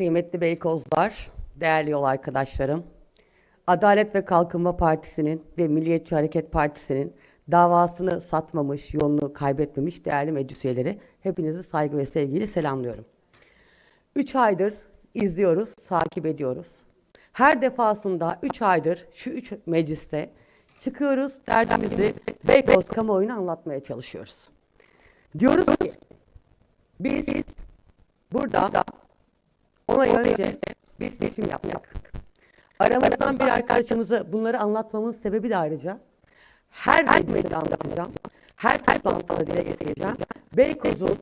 kıymetli Beykozlar, değerli yol arkadaşlarım, Adalet ve Kalkınma Partisi'nin ve Milliyetçi Hareket Partisi'nin davasını satmamış, yolunu kaybetmemiş değerli meclis üyeleri, hepinizi saygı ve sevgiyle selamlıyorum. Üç aydır izliyoruz, takip ediyoruz. Her defasında üç aydır şu üç mecliste çıkıyoruz, derdimizi Beykoz kamuoyuna anlatmaya çalışıyoruz. Diyoruz ki biz burada ona önce bir seçim yaptık. Aramızdan bir arkadaşımızı bunları anlatmamın sebebi de ayrıca her mecliste anlatacağım. Her toplantıda dile getireceğim. Beykoz'un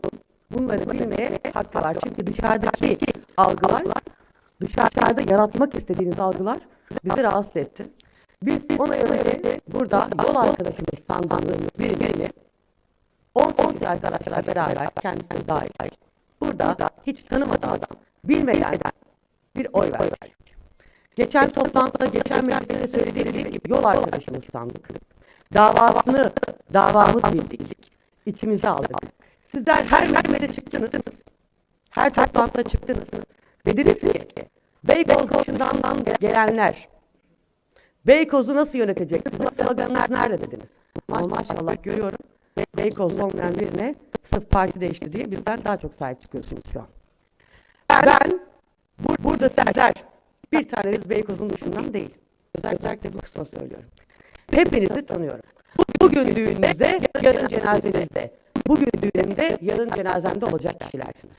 bunları bilmeye hakkı var. Çünkü dışarıdaki algılar, dışarıda yaratmak istediğiniz algılar bizi rahatsız etti. Biz ona önce burada yol arkadaşımız sandığımız birini 18 arkadaşlar beraber kendisi dahil burada hiç tanımadan bilmeden bir oy verdik. Geçen toplantıda, geçen mecliste söylediğim gibi yol arkadaşımız sandık. Davasını, davamız bildik. İçimize aldık. Sizler her meclise çıktınız. Her toplantıda çıktınız. Dediniz ki Beykoz dışından gelenler Beykoz'u nasıl yöneteceksiniz? Sloganlar nerede dediniz? Maşallah görüyorum. Beykoz'da olmayan birine sırf parti değişti diye bizden daha çok sahip çıkıyorsunuz şu an. Ben bur burada sizler bir taneniz Beykoz'un dışından değil. Özellikle bu kısma söylüyorum. Hepinizi tanıyorum. Bugün düğününüzde, yarın cenazenizde. Bugün düğünümde, yarın cenazemde olacak kişilersiniz.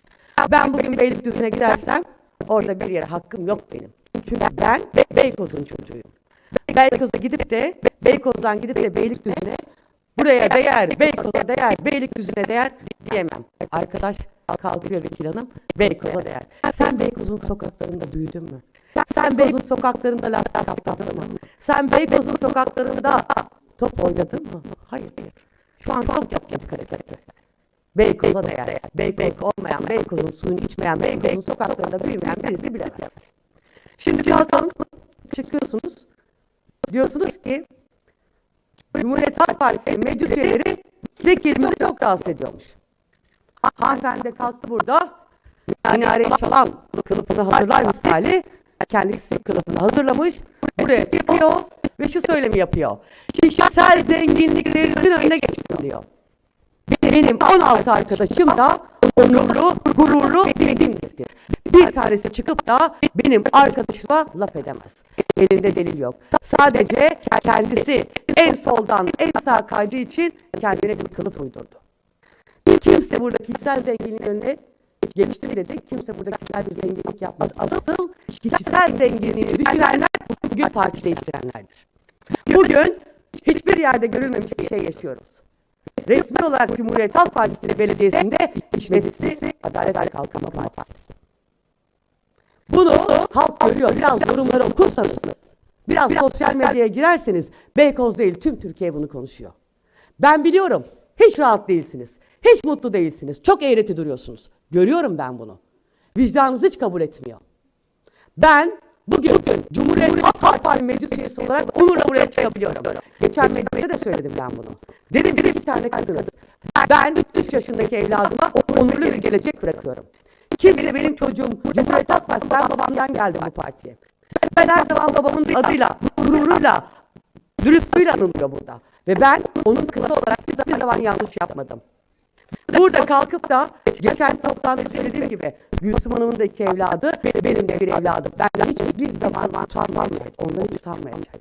Ben bugün Beylikdüzü'ne gidersem orada bir yere hakkım yok benim. Çünkü ben Be Beykoz'un çocuğuyum. Beykoz'a gidip de Beykoz'dan gidip de Beylikdüzü'ne buraya değer, Beykoz'a değer, Beylikdüzü'ne değer diyemem. Arkadaş kalkıyor Vekil Hanım, Beykoz'a değer. Sen Beykoz'un sokaklarında büyüdün mü? Sen Beykoz'un sokaklarında lastik kaptın mı? Sen Beykoz'un sokaklarında top oynadın mı? Hayır. Şu an çok yapmacık hareketler. Beykoz'a değer. Beykoz olmayan, Beykoz'un suyunu içmeyen, Beykoz'un sokaklarında büyümeyen birisi bilemez. Şimdi kalkalım, çıkıyorsunuz. Diyorsunuz ki Cumhuriyet Halk Partisi meclis üyeleri vekilimizi çok rahatsız ediyormuş. Ha- Hanımefendi kalktı burada minareyi çalan kılıfını hazırlar misali kendisi kılıfını hazırlamış. Buraya çıkıyor ve şu söylemi yapıyor. Kişisel zenginliklerinizin önüne geçin diyor. Benim 16 arkadaşım da onurlu, gururlu dedimdir. Bir tanesi çıkıp da benim arkadaşıma laf edemez. Elinde delil yok. Sadece kendisi en soldan en sağa kaydığı için kendine bir kılıf uydurdu. Kimse burada kişisel zenginliğin önüne geçti bilecek. Kimse burada kişisel bir zenginlik yapmaz. Asıl kişisel zenginliği düşünenler bugün parti değiştirenlerdir. Bugün hiçbir yerde görülmemiş bir şey yaşıyoruz. Resmi olarak Cumhuriyet Halk Partisi Belediyesi'nde işleticisi Adalet ve Kalkınma Partisi. Bunu halk görüyor. Biraz yorumları okursanız, biraz sosyal medyaya girerseniz Beykoz değil tüm Türkiye bunu konuşuyor. Ben biliyorum. Hiç rahat değilsiniz. Hiç mutlu değilsiniz. Çok eğreti duruyorsunuz. Görüyorum ben bunu. Vicdanınız hiç kabul etmiyor. Ben bugün, bugün Cumhuriyet Halk Partisi meclis üyesi olarak onurla buraya çıkabiliyorum. Geçen mecliste de söyledim ben bunu. Dedim bir iki tane kadınız. Ben 3 yaşındaki evladıma onurlu bir gelecek bırakıyorum. Kimse benim çocuğum Cumhuriyet Halk Partisi, ben babamdan geldim bu partiye. Ben her zaman babamın adıyla, gururuyla, dürüstlüğüyle anılıyor burada. Ve ben onun kızı olarak hiçbir zaman yanlış yapmadım. Burada kalkıp da geçen toplantıda söylediğim gibi Gülsüm Hanım'ın da iki evladı, benim de bir evladım. Ben hiçbir zaman evet. Ondan hiç utanmayacağım.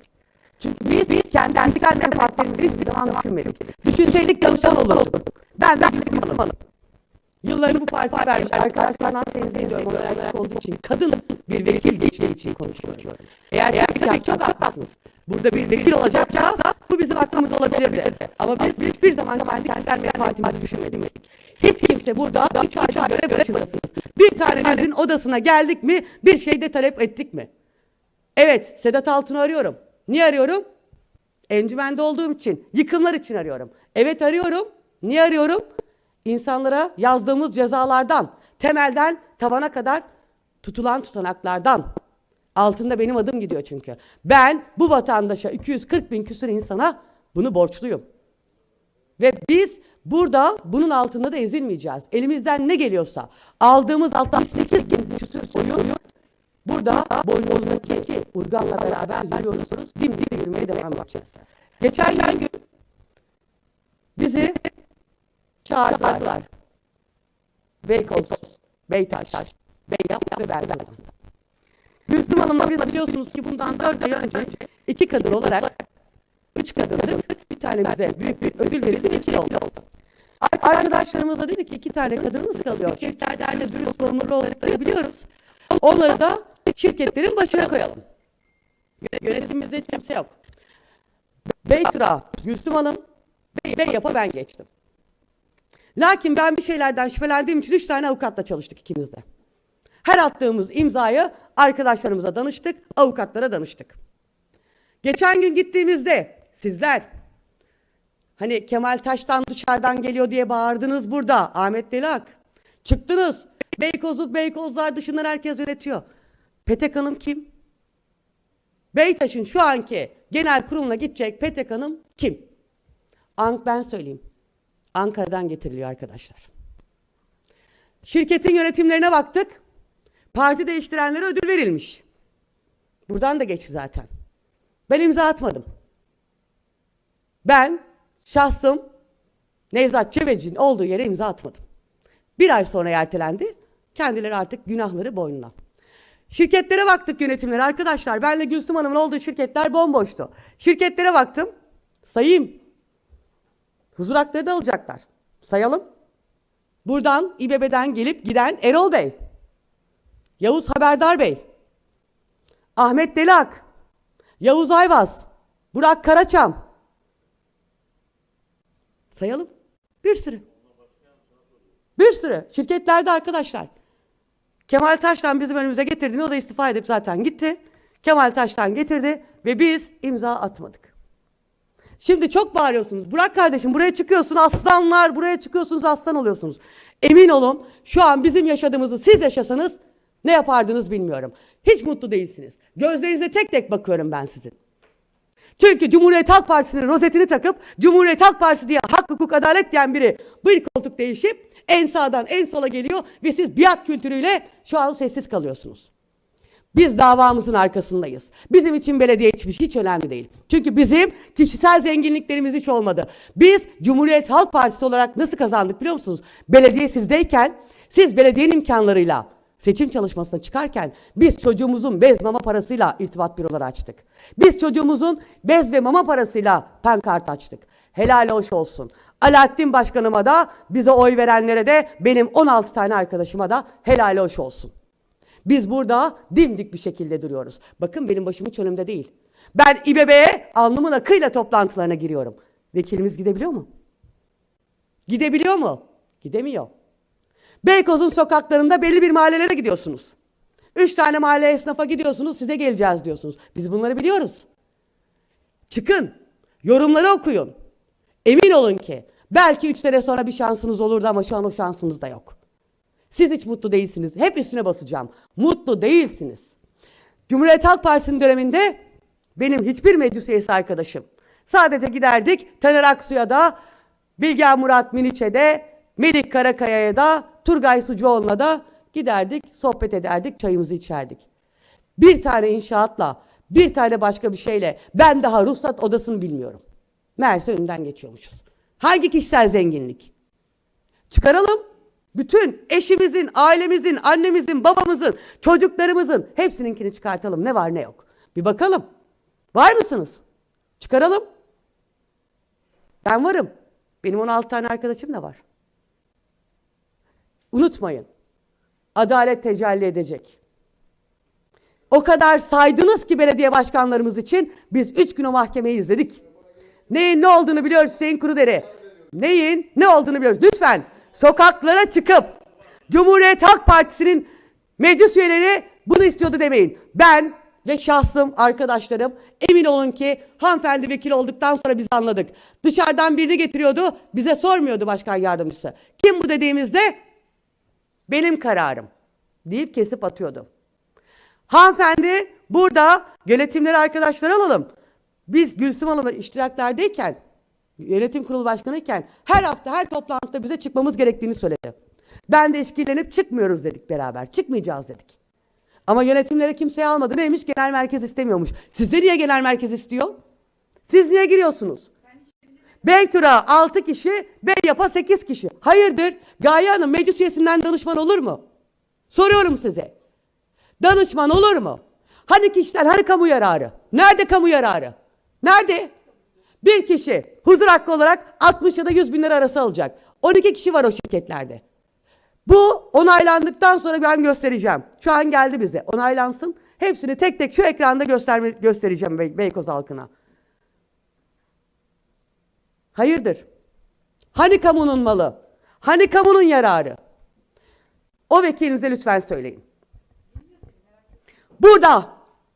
Çünkü biz, biz kendi kişisel menfaatlerimizi hiçbir zaman düşünmedik. Düşünseydik danışan olurduk. Ben ben Gülsüm Hanım. Yıllarını bu partiye vermiş arkadaşlardan tenzih ediyorum. Erkek olduğu için kadın bir vekil geçtiği için konuşuyorum. Eğer tabii çok haklısınız. Burada bir vekil olacaksa bu bizim hakkımız olabilirdi. Ama biz hiçbir zaman kendi kişisel menfaatimizi düşünmedik. Hiç kimse burada üç ayda görev başındasınız. Bir tanenizin odasına geldik mi bir şeyde talep ettik mi? Evet Sedat Altun'u arıyorum. Niye arıyorum? Encümende olduğum için, yıkımlar için arıyorum. Evet arıyorum. Niye arıyorum? İnsanlara yazdığımız cezalardan, temelden tavana kadar tutulan tutanaklardan. Altında benim adım gidiyor çünkü. Ben bu vatandaşa 240 bin küsur insana bunu borçluyum. Ve biz burada bunun altında da ezilmeyeceğiz. Elimizden ne geliyorsa aldığımız 68 bin küsür soyu burada boynumuzdaki urganla beraber yürüyoruz. Dimdik yürümeye devam edeceğiz. Geçen gün bizi çağırdılar. Beykoz, Beytaş, Beyyap ve Bergama. Gülsüm Hanım'la biliyorsunuz ki bundan 4 ay önce iki kadın olarak üç kadındık. Bir tane bize büyük bir ödül verildi ve ikili oldu. Arkadaşlarımız da dedi ki iki tane kadınımız kalıyor. Şirketlerle dürüst sorumlu olduklarını biliyoruz. Onları da şirketlerin başına koyalım. Yönetimimizde hiç kimse yok. Beytura, Gülsüm Hanım, Beyyap'a ben geçtim. Lakin ben bir şeylerden şüphelendiğim için üç tane avukatla çalıştık ikimiz de. Her attığımız imzayı arkadaşlarımıza danıştık, avukatlara danıştık. Geçen gün gittiğimizde sizler hani Kemal Taş'tan dışarıdan geliyor diye bağırdınız burada Ahmet Delak. Çıktınız. Beykoz'u Beykozlar dışından herkes yönetiyor. Petek Hanım kim? Beytaş'ın şu anki genel kuruluna gidecek Petek Hanım kim? Ank ben söyleyeyim. Ankara'dan getiriliyor arkadaşlar. Şirketin yönetimlerine baktık. Parti değiştirenlere ödül verilmiş. Buradan da geçti zaten. Ben imza atmadım. Ben şahsım Nevzat Ceveci'nin olduğu yere imza atmadım. Bir ay sonra ertelendi. Kendileri artık günahları boynuna. Şirketlere baktık yönetimlere arkadaşlar. Benle Gülsüm Hanım'ın olduğu şirketler bomboştu. Şirketlere baktım. Sayayım. Huzur hakları da alacaklar. Sayalım. Buradan İBB'den gelip giden Erol Bey. Yavuz Haberdar Bey. Ahmet Delak. Yavuz Ayvaz. Burak Karaçam. Sayalım. Bir sürü. Bir sürü. Şirketlerde arkadaşlar. Kemal Taş'tan bizim önümüze getirdiğini o da istifa edip zaten gitti. Kemal Taş'tan getirdi ve biz imza atmadık. Şimdi çok bağırıyorsunuz. Burak kardeşim buraya çıkıyorsun aslanlar, buraya çıkıyorsunuz aslan oluyorsunuz. Emin olun şu an bizim yaşadığımızı siz yaşasanız ne yapardınız bilmiyorum. Hiç mutlu değilsiniz. Gözlerinize tek tek bakıyorum ben sizin. Çünkü Cumhuriyet Halk Partisi'nin rozetini takıp Cumhuriyet Halk Partisi diye hak, hukuk, adalet diyen biri bir koltuk değişip en sağdan en sola geliyor ve siz biat kültürüyle şu an sessiz kalıyorsunuz. Biz davamızın arkasındayız. Bizim için belediye hiçbir hiç önemli değil. Çünkü bizim kişisel zenginliklerimiz hiç olmadı. Biz Cumhuriyet Halk Partisi olarak nasıl kazandık biliyor musunuz? Belediye sizdeyken siz belediyenin imkanlarıyla seçim çalışmasına çıkarken biz çocuğumuzun bez mama parasıyla irtibat büroları açtık. Biz çocuğumuzun bez ve mama parasıyla pankart açtık. Helal hoş olsun. Alaaddin Başkanıma da bize oy verenlere de benim 16 tane arkadaşıma da helal hoş olsun. Biz burada dimdik bir şekilde duruyoruz. Bakın benim başım hiç önümde değil. Ben İBB'ye alnımın akıyla toplantılarına giriyorum. Vekilimiz gidebiliyor mu? Gidebiliyor mu? Gidemiyor. Beykoz'un sokaklarında belli bir mahallelere gidiyorsunuz. Üç tane mahalle esnafa gidiyorsunuz size geleceğiz diyorsunuz. Biz bunları biliyoruz. Çıkın. Yorumları okuyun. Emin olun ki belki üç sene sonra bir şansınız olurdu ama şu an o şansınız da yok. Siz hiç mutlu değilsiniz. Hep üstüne basacağım. Mutlu değilsiniz. Cumhuriyet Halk Partisi'nin döneminde benim hiçbir meclis üyesi arkadaşım. Sadece giderdik Taner Aksu'ya da, Bilgen Murat Miniç'e Melik Karakaya'ya da, Turgay Sucuoğlu'na da giderdik, sohbet ederdik, çayımızı içerdik. Bir tane inşaatla, bir tane başka bir şeyle ben daha ruhsat odasını bilmiyorum. Meğerse önünden geçiyormuşuz. Hangi kişisel zenginlik? Çıkaralım. Bütün eşimizin, ailemizin, annemizin, babamızın, çocuklarımızın hepsininkini çıkartalım. Ne var ne yok. Bir bakalım. Var mısınız? Çıkaralım. Ben varım. Benim 16 tane arkadaşım da var. Unutmayın. Adalet tecelli edecek. O kadar saydınız ki belediye başkanlarımız için biz üç gün o mahkemeyi izledik. Neyin ne olduğunu biliyoruz Hüseyin Kurudere. Neyin ne olduğunu biliyoruz. Lütfen sokaklara çıkıp Cumhuriyet Halk Partisi'nin meclis üyeleri bunu istiyordu demeyin. Ben ve şahsım arkadaşlarım emin olun ki hanımefendi vekil olduktan sonra biz anladık. Dışarıdan birini getiriyordu bize sormuyordu başkan yardımcısı. Kim bu dediğimizde benim kararım deyip kesip atıyordu. Hanımefendi burada yönetimleri arkadaşlar alalım. Biz Gülsüm Hanım'la iştiraklerdeyken yönetim kurulu başkanıyken her hafta her toplantıda bize çıkmamız gerektiğini söyledi. Ben de işkillenip çıkmıyoruz dedik beraber. Çıkmayacağız dedik. Ama yönetimlere kimseye almadı. Neymiş? Genel merkez istemiyormuş. Sizde niye genel merkez istiyor? Siz niye giriyorsunuz? Beytura 6 kişi, Beyyap'a 8 kişi. Hayırdır? Gaye Hanım meclis üyesinden danışman olur mu? Soruyorum size. Danışman olur mu? Hani kişiler, hani kamu yararı? Nerede kamu yararı? Nerede? Bir kişi huzur hakkı olarak 60 ya da 100 bin lira arası alacak. 12 kişi var o şirketlerde. Bu onaylandıktan sonra ben göstereceğim. Şu an geldi bize. Onaylansın. Hepsini tek tek şu ekranda gösterme, göstereceğim Bey- Beykoz halkına. Hayırdır? Hani kamunun malı? Hani kamunun yararı? O vekilinize lütfen söyleyin. Burada,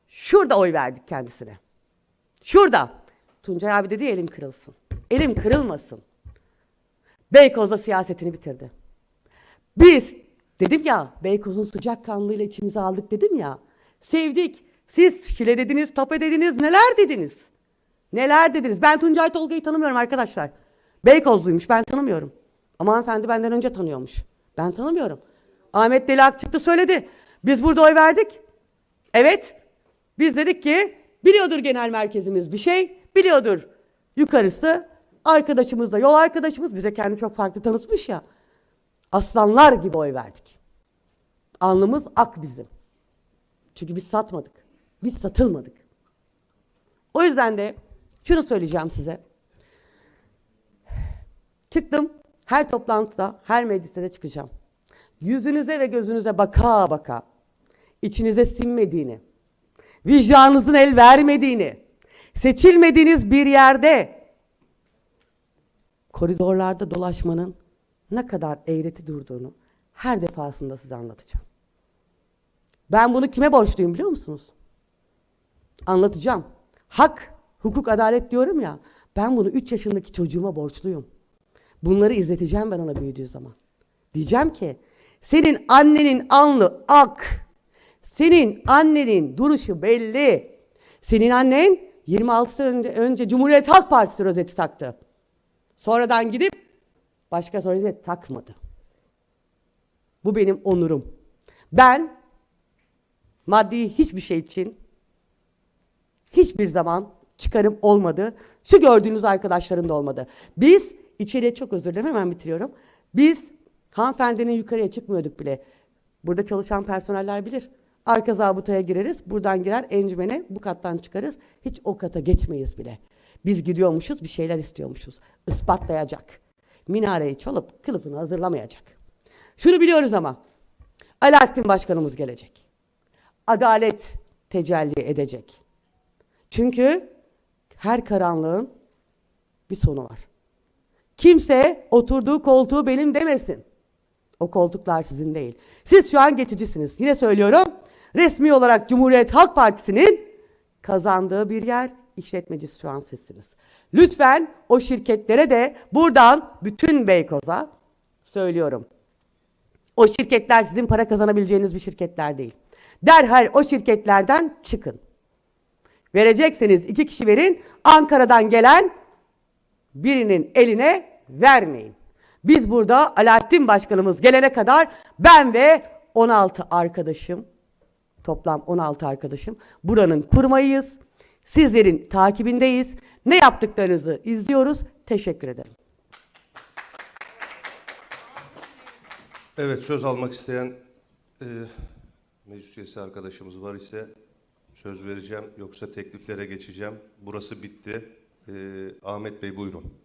şurada oy verdik kendisine. Şurada. Tuncay abi dedi elim kırılsın. Elim kırılmasın. Beykoz'da siyasetini bitirdi. Biz dedim ya Beykoz'un sıcak kanlıyla içimize aldık dedim ya. Sevdik. Siz Şile dediniz, Tope dediniz, neler dediniz? Neler dediniz? Ben Tuncay Tolga'yı tanımıyorum arkadaşlar. Beykozluymuş ben tanımıyorum. Ama hanımefendi benden önce tanıyormuş. Ben tanımıyorum. Ahmet Deli Ak çıktı söyledi. Biz burada oy verdik. Evet. Biz dedik ki biliyordur genel merkezimiz bir şey. Biliyordur yukarısı. Arkadaşımız da yol arkadaşımız bize kendi çok farklı tanıtmış ya. Aslanlar gibi oy verdik. Alnımız ak bizim. Çünkü biz satmadık. Biz satılmadık. O yüzden de şunu söyleyeceğim size. Çıktım. Her toplantıda, her mecliste de çıkacağım. Yüzünüze ve gözünüze baka baka, içinize sinmediğini, vicdanınızın el vermediğini, seçilmediğiniz bir yerde koridorlarda dolaşmanın ne kadar eğreti durduğunu her defasında size anlatacağım. Ben bunu kime borçluyum biliyor musunuz? Anlatacağım. Hak, hukuk, adalet diyorum ya. Ben bunu 3 yaşındaki çocuğuma borçluyum. Bunları izleteceğim ben ona büyüdüğü zaman. Diyeceğim ki senin annenin alnı ak. Senin annenin duruşu belli. Senin annen 26 sene önce, önce Cumhuriyet Halk Partisi rozeti taktı. Sonradan gidip başka rozet takmadı. Bu benim onurum. Ben maddi hiçbir şey için hiçbir zaman çıkarım olmadı. Şu gördüğünüz arkadaşların da olmadı. Biz içeriye çok özür dilerim hemen bitiriyorum. Biz hanımefendinin yukarıya çıkmıyorduk bile. Burada çalışan personeller bilir. Arka zabıtaya gireriz. Buradan girer encümene bu kattan çıkarız. Hiç o kata geçmeyiz bile. Biz gidiyormuşuz bir şeyler istiyormuşuz. Ispatlayacak. Minareyi çalıp kılıfını hazırlamayacak. Şunu biliyoruz ama Alaaddin Başkanımız gelecek. Adalet tecelli edecek. Çünkü her karanlığın bir sonu var. Kimse oturduğu koltuğu benim demesin. O koltuklar sizin değil. Siz şu an geçicisiniz. Yine söylüyorum. Resmi olarak Cumhuriyet Halk Partisi'nin kazandığı bir yer işletmecisi şu an sizsiniz. Lütfen o şirketlere de buradan bütün Beykoz'a söylüyorum. O şirketler sizin para kazanabileceğiniz bir şirketler değil. Derhal o şirketlerden çıkın. Verecekseniz iki kişi verin. Ankara'dan gelen birinin eline vermeyin. Biz burada Alaaddin Başkanımız gelene kadar ben ve 16 arkadaşım, toplam 16 arkadaşım buranın kurmayıyız. Sizlerin takibindeyiz. Ne yaptıklarınızı izliyoruz. Teşekkür ederim. Evet söz almak isteyen e, meclis üyesi arkadaşımız var ise söz vereceğim yoksa tekliflere geçeceğim. Burası bitti. E, Ahmet Bey buyurun.